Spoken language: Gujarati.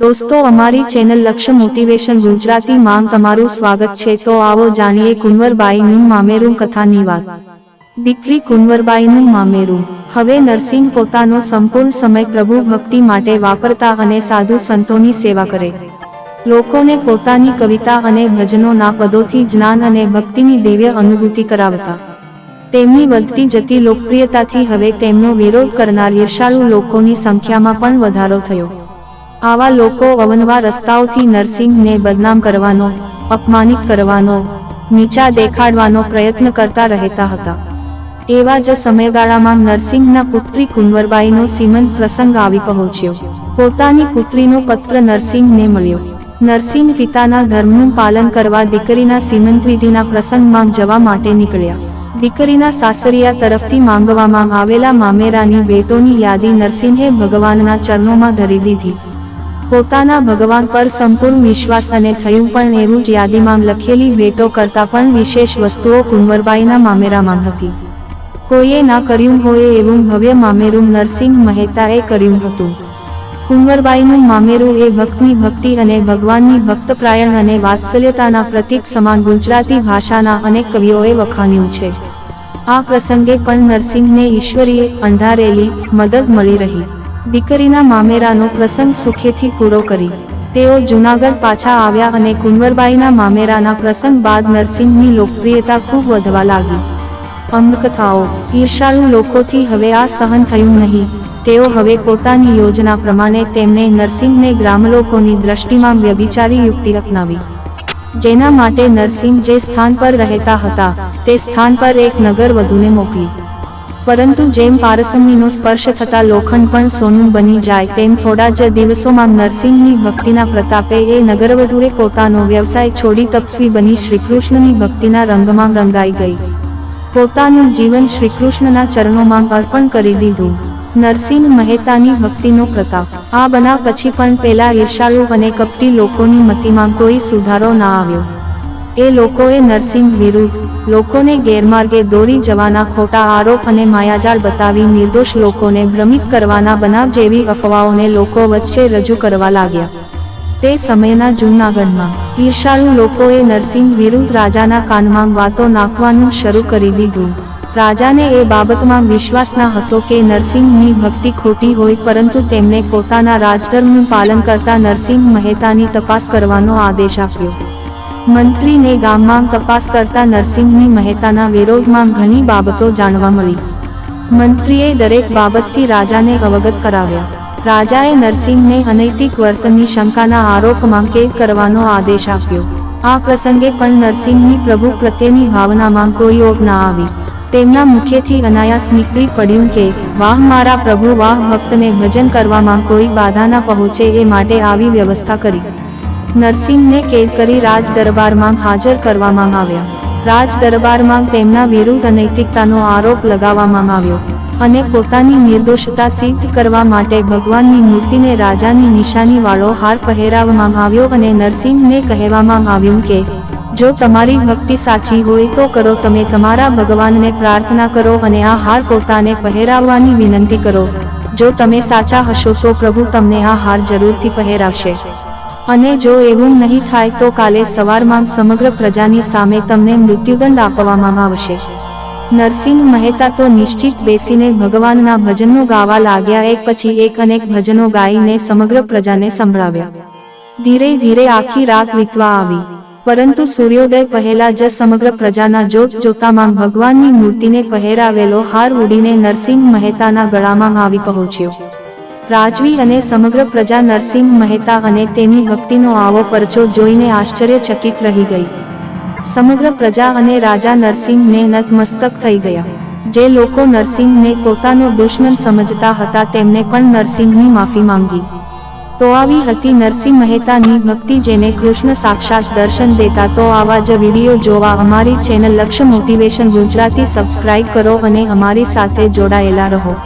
દોસ્તો, અમારી ચેનલ લક્ષ્ય મોટિવેશન ગુજરાતી માં તમારું સ્વાગત છે. તો આવો જાણીએ કુંવરબાઈનું મામેરું કથાની વાત. દીકરી કુંવરબાઈનું મામેરું. હવે નરસિંહ પોતાનો સંપૂર્ણ સમય પ્રભુ ભક્તિ માટે વાપરતા અને સાધુ સંતોની સેવા કરે. લોકોને પોતાની કવિતા અને ભજનોના પદોથી જ્ઞાન અને ભક્તિની દિવ્ય અનુભૂતિ કરાવતા. તેમની વધતી જતી લોકપ્રિયતાથી હવે તેમનો વિરોધ કરનાર ઈર્ષાળુ લોકોની સંખ્યામાં પણ વધારો થયો. આવા લોકો અવનવા રસ્તાઓથી નરસિંહને બદનામ કરવાનો, અપમાનિત કરવાનો, નીચા દેખાડવાનો પ્રયત્ન કરતા રહેતા હતા. એવા જ સમયગાળામાં નરસિંહના પુત્રી કુંવરબાઈનો સીમંત પ્રસંગ આવી પહોંચ્યો. પોતાની પુત્રીનો પત્ર નરસિંહને મળ્યો. નરસિંહ પિતાના ધર્મનું પાલન કરવા દીકરીના સીમંત વિધિના પ્રસંગમાં જવા માટે નીકળ્યા. દીકરીના સાસરિયા તરફથી માંગવામાં આવેલા મામેરાની ભેટોની યાદી નરસિંહે ભગવાનના ચરણોમાં ધરી દીધી. પોતાના ભગવાન પર સંપૂર્ણ વિશ્વાસ અને થયું પણ એવું જ યાદીમાં લખેલી ભેટો કરતા પણ વિશેષ વસ્તુઓ કુંવરબાઈના મામેરામાં હતી. કોઈએ ના કર્યું હોય એવું ભવ્ય મામેરું નરસિંહ મહેતાએ કર્યું હતું. કુંવરબાઈનું મામેરું એ ભક્તની ભક્તિ અને ભગવાનની ભક્તપ્રાયણ અને વાત્સલ્યતાના પ્રતીક સમાન ગુજરાતી ભાષાના અનેક કવિઓએ વખાણ્યું છે. આ પ્રસંગે પણ નરસિંહને ઈશ્વરીય અંધારેલી મદદ મળી રહી. દીકરીના મામેરાનો પ્રસંગ સુખેથી પૂરો કરી. તેઓ જૂનાગઢ પાછા આવ્યા અને કુંવરબાઈના મામેરાના પ્રસંગ બાદ નરસિંહની લોકપ્રિયતા ખૂબ વધવા લાગી. અમૃકથાઓ ઈર્ષાળુ લોકોથી હવે આ સહન થયું નહીં. તેઓ હવે પોતાની યોજના પ્રમાણે તેમને નરસિંહને ગ્રામલોકોની દ્રષ્ટિમાં વ્યભિચારી યુક્તિ અપનાવી. જેના માટે નરસિંહ જે સ્થાન પર રહેતા હતા, તે સ્થાન પર એક નગર વધુને મોકલી. પરંતુ જેમ પારસમનીનો સ્પર્શ થતા લોખંડ પણ સોનું બની જાય, તેમ થોડા જ દિવસોમાં નરસિંહની ભક્તિના પ્રતાપે એ નગરવધુએ પોતાનો વ્યવસાય છોડી તપસ્વી બની શ્રીકૃષ્ણની ભક્તિના રંગમાં રંગાઈ ગઈ. પોતાનું જીવન શ્રીકૃષ્ણના ચરણોમાં અર્પણ કરી દીધું. નરસિંહ મહેતાની ભક્તિનો પ્રતાપ. આ બનાવ પછી પણ પેલા ઈર્ષાળુ અને કપટી લોકોની મતિમાં કોઈ સુધારો ના આવ્યો. એ લોકોએ નરસિંહ વિરુદ્ધ લોકોને ગેરમાર્ગે દોરી જવાના ખોટા આરોપ અને માયાજાળ બતાવી નિર્દોષ લોકોને ભ્રમિત કરવાના બનાવ જેવી અફવાઓને લોકો વચ્ચે રજૂ કરવા લાગ્યા. તે સમયના જૂનાગઢમાં ઈર્ષાળુ લોકોએ નરસિંહ વિરુદ્ધ રાજાના કાનમાં વાતો નાખવાનું શરૂ કરી દીધું. રાજાને એ બાબતમાં વિશ્વાસ ના હતો કે નરસિંહની ભક્તિ ખોટી હોય, પરંતુ તેમને પોતાના રાજધર્મનું પાલન કરતા નરસિંહ મહેતાની તપાસ કરવાનો આદેશ આપ્યો. મંત્રીને ગામમાં તપાસ કરતા નરસિંહની મહેતાના વિરોધમાં ઘણી બાબતો જાણવા મળી. મંત્રીએ દરેક બાબતથી રાજાને અવગત કરાવ્યા. રાજાએ નરસિંહને અનૈતિક વર્તનની શંકાના આરોપમાં કેદ કરવાનો આદેશ આપ્યો. આ પ્રસંગે પણ નરસિંહની પ્રભુ પ્રત્યેની ભાવનામાં કોઈ ઓગ ના આવી. તેમના મુખેથી અનાયાસ નીકળી પડ્યું કે, વાહ મારા પ્રભુ, વાહ ભક્તને ભજન કરવામાં કોઈ બાધા ન પહોંચે એ માટે આવી વ્યવસ્થા કરી. નરસિંહને કેદ કરી રાજ દરબારમાં હાજર કરવામાં આવ્યા. રાજ દરબારમાં તેમના વિરુદ્ધ અનૈતિકતાનો આરોપ લગાવવામાં આવ્યો અને પોતાની નિર્દોષતા સિદ્ધ કરવા માટે ભગવાનની મૂર્તિને રાજાની નિશાની વાળો હાર પહેરાવવામાં આવ્યો અને નરસિંહને કહેવામાં આવ્યું કે, જો તમારી ભક્તિ સાચી હોય તો કરો, તમે તમારા ભગવાનને પ્રાર્થના કરો અને આ હાર પોતાને પહેરાવવાની વિનંતી કરો. જો તમે સાચા હશો તો પ્રભુ તમને આ હાર જરૂરથી પહેરાવશે. અને જો એવું નહીં થાય તો કાલે સવારમાં સમગ્ર પ્રજાની સામે તમને મૃત્યુદંડ આપવામાં આવશે. નરસિંહ મહેતા તો નિશ્ચિત બેસીને ભગવાનના ભજનો ગાવા લાગ્યા એક પછી એક અનેક ભજનો ગાઈને સમગ્ર પ્રજાને સંભળાવ્યા. ધીરે ધીરે આખી રાત વીતવા આવી. પરંતુ સૂર્યોદય પહેલા જ સમગ્ર પ્રજાના જોત જોતામાં ભગવાનની મૂર્તિને પહેરાવેલો હાર ઉડીને નરસિંહ મહેતાના ગળામાં આવી પહોંચ્યો. રાજવી અને સમગ્ર પ્રજા નરસિંહ મહેતા અને તેની ભક્તિનો આવો પરચો જોઈને આશ્ચર્યચકિત રહી ગઈ. સમગ્ર પ્રજા અને રાજા નરસિંહને નતમસ્તક થઈ ગયા. જે લોકો નરસિંહને પોતાનો દુશ્મન સમજતા હતા તેમને પણ નરસિંહની માફી માંગી. તો આવી હતી નરસિંહ મહેતાની ભક્તિ જેને કૃષ્ણ સાક્ષાત દર્શન દેતા તો આવા જ વીડિયો જોવા અમારી ચેનલ લક્ષ્ય મોટિવેશન ગુજરાતી સબસ્ક્રાઇબ કરો અને અમારી સાથે જોડાયેલા રહો.